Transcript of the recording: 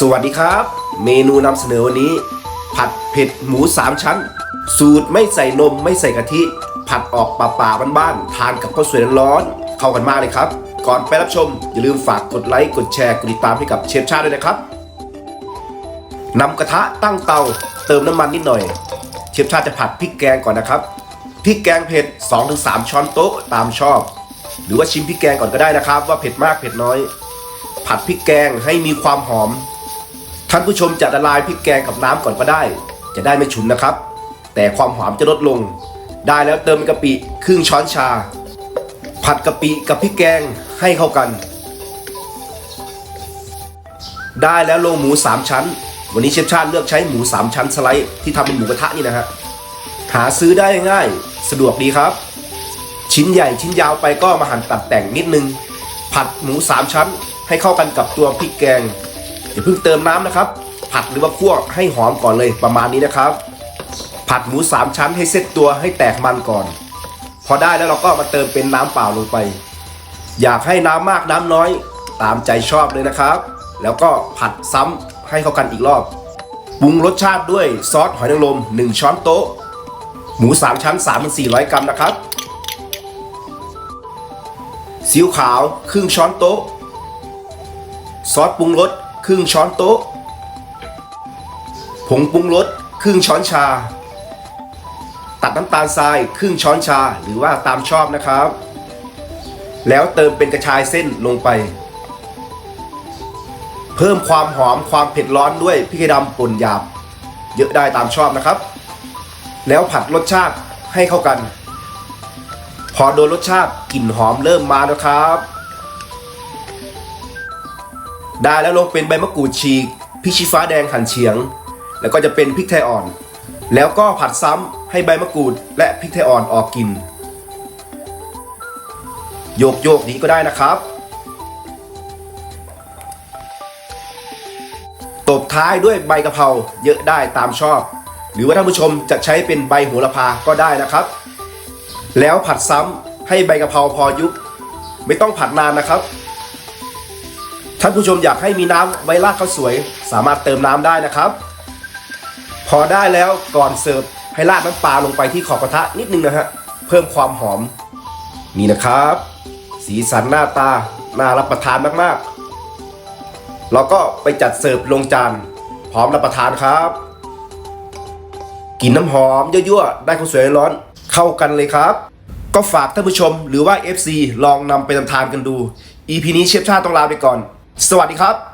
สวัสดีครับ เมนูนำเสนอวันนี้ ผัดเผ็ดหมูสามชั้น สูตรไม่ใส่นมไม่ใส่กะทิ ผัดออกป่าป่าๆบ้านๆทานกับข้าวสวยร้อนๆเข้ากันมากเลยครับ ก่อนไปรับชม อย่าลืมฝากกดไลค์ กดแชร์ กดติดตามให้กับเชฟชาติด้วยนะครับนำกระทะตั้งเตาเติมน้ำมันนิดหน่อย เชฟชาติจะผัดพริกแกงก่อนนะครับพริกแกงเผ็ด 2-3 ช้อนโต๊ะตามชอบ หรือว่าชิมพริกแกงก่อนก็ได้นะครับ ว่าเผ็ดมากเผ็ดน้อย ผัดพริกแกงให้มีความหอม ท่านผู้ชมจะละลายพริกแกงกับน้ำก่อนก็ได้ จะได้ไม่ฉุนนะครับ แต่ความหอมจะลดลง ได้แล้วเติมกะปิครึ่งช้อนชา ผัดกะปิกับพริกแกงให้เข้ากัน ได้แล้วลงหมู 3 ชั้น วันนี้เชฟชาติเลือกใช้หมู 3 ชั้นสไลด์ที่ทำเป็นหมูกระทะนี่นะฮะหาซื้อได้ง่ายสะดวกดีครับ ชิ้นใหญ่ชิ้นยาวไปก็มาหั่นตัดแต่งนิดนึง ผัดหมู 3 ชั้นให้เข้ากันกับตัวพริกแกง อย่าเพิ่งเติมน้ำนะครับ ผัดหรือว่าคั่วให้หอมก่อนเลยประมาณนี้นะครับ ผัดหมูสามชั้นให้เซ็ตตัวให้แตกมันก่อน พอได้แล้วเราก็มาเติมเป็นน้ำเปล่าลงไป อยากให้น้ำมากน้ำน้อย ตามใจชอบเลยนะครับ แล้วก็ผัดซ้ำให้เข้ากันอีกรอบปรุงรสชาติด้วยซอสหอยนางรม1 ช้อนโต๊ะ หมูสามชั้น3-400 กรัมนะครับซีอิ๊วขาวครึ่งช้อนโต๊ะ ซอสปรุงรส ครึ่งช้อนโต๊ะ ผงปรุงรสครึ่งช้อนชา ตัดน้ำตาลทรายครึ่งช้อนชาหรือว่าตามชอบนะครับ แล้วเติมเป็นกระชายเส้นลงไป เพิ่มความหอมความเผ็ดร้อนด้วยพริกดำป่นหยาบ เยอะได้ตามชอบนะครับ แล้วผัดรสชาติให้เข้ากัน พอโดนรสชาติกลิ่นหอมเริ่มมาแล้วครับ ได้แล้วลงเป็นใบมะกรูดฉีกพริกชี้ฟ้าแดงหั่นเฉียง แล้วก็จะเป็นพริกไทยอ่อน แล้วก็ผัดซ้ำให้ใบมะกรูด และพริกไทยอ่อนออกกลิ่นโยกโยกนี้ก็ได้นะครับ ตบท้ายด้วยใบกะเพราเยอะได้ตามชอบ หรือว่าท่านผู้ชมจะใช้เป็นใบโหระพาก็ได้นะครับ แล้วผัดซ้ำให้ใบกะเพราพอยุบไม่ต้องผัดนานนะครับ ท่านผู้ชมอยากให้มีน้ำไว้ราดข้าวสวย สามารถเติมน้ำได้นะครับ พอได้แล้วก่อนเสิร์ฟให้ราดน้ำปลาลงไปที่ขอบกระทะนิดนึงนะฮะเพิ่มความหอม นี่นะครับ สีสันหน้าตาน่ารับประทานมากๆเราก็ไปจัดเสิร์ฟลงจานพร้อมรับประทานครับกลินน้ำหอมยั่วๆได้ข้าวสวยร้อนเข้ากันเลยครับ ก็ฝากท่านผู้ชมหรือว่า FC ลองนำไปทำทานกันดู EP นี้เชฟชาติต้องลาไปก่อน สวัสดีครับ